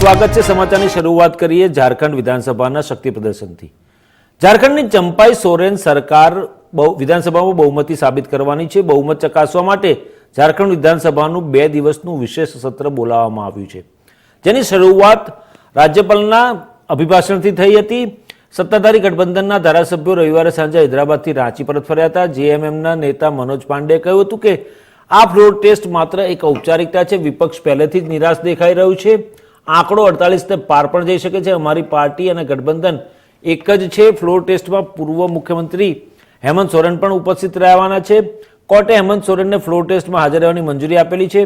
સ્વાગત છે સમાચારની શરૂઆત કરીએ ઝારખંડ વિધાનસભાના શક્તિ પ્રદર્શનથી. ઝારખંડની ચંપાઈ સોરેન સરકાર બહુ વિધાનસભામાં બહુમતી સાબિત કરવાની છે. બહુમત ચકાસવા માટે ઝારખંડ વિધાનસભાનું બે દિવસનું વિશેષ સત્ર બોલાવવામાં આવ્યું છે. જેની શરૂઆત રાજ્યપાલના અભિભાષણથી થઈ હતી. સત્તાધારી ગઠબંધનના ધારાસભ્યો રવિવારે સાંજે હૈદરાબાદથી રાંચી પરત ફર્યા હતા. જેએમએમના નેતા મનોજ પાંડેએ કહ્યું હતું કે, આ ફ્લોર ટેસ્ટ માત્ર એક ઔપચારિકતા છે. વિપક્ષ પહેલેથી જ નિરાશ દેખાઈ રહ્યું છે. આંકડો અડતાલીસને પાર પણ જઈ શકે છે. અમારી પાર્ટી અને ગઠબંધન એક જ છે. ફ્લોર ટેસ્ટમાં પૂર્વ મુખ્યમંત્રી હેમંત સોરેન પણ ઉપસ્થિત રહેવાના છે. કોર્ટે હેમંત સોરેનને ફ્લોર ટેસ્ટમાં હાજર રહેવાની મંજૂરી આપેલી છે.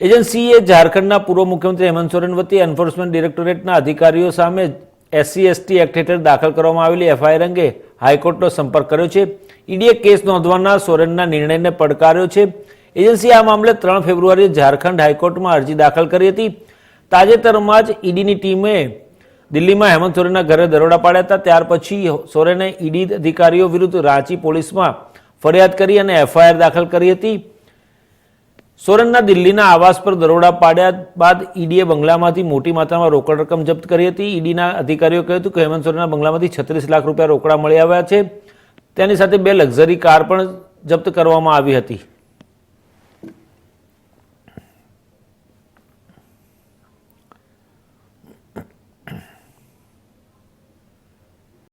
એજન્સીએ ઝારખંડના પૂર્વ મુખ્યમંત્રી હેમંત સોરેન વતી એન્ફોર્સમેન્ટ ડિરેક્ટોરેટના અધિકારીઓ સામે એસસી, એસટી એક્ટ હેઠળ દાખલ કરવામાં આવેલી એફઆઈઆર અંગે હાઈકોર્ટનો સંપર્ક કર્યો છે. ઈડીએ કેસ નોંધવાના સોરેનના નિર્ણયને પડકાર્યો છે. એજન્સીએ આ મામલે ત્રણ ફેબ્રુઆરીએ ઝારખંડ હાઈકોર્ટમાં અરજી દાખલ કરી હતી. તાજેતરમાં જ ઈડીની ટીમે દિલ્હીમાં હેમંત સોરેનના ઘરે દરોડા પાડ્યા હતા. ત્યાર પછી સોરેને ઈડી અધિકારીઓ વિરુદ્ધ રાંચી પોલીસમાં ફરિયાદ કરી અને એફઆઈઆર દાખલ કરી હતી. સોરેનના દિલ્હીના આવાસ પર દરોડા પાડ્યા બાદ ઈડીએ બંગલામાંથી મોટી માત્રામાં રોકડ રકમ જપ્ત કરી હતી. ઈડીના અધિકારીઓ કહ્યું હતું કે હેમંત સોરેનના બંગલામાંથી છત્રીસ લાખ રૂપિયા રોકડા મળી આવ્યા છે. તેની સાથે બે લક્ઝરી કાર પણ જપ્ત કરવામાં આવી હતી.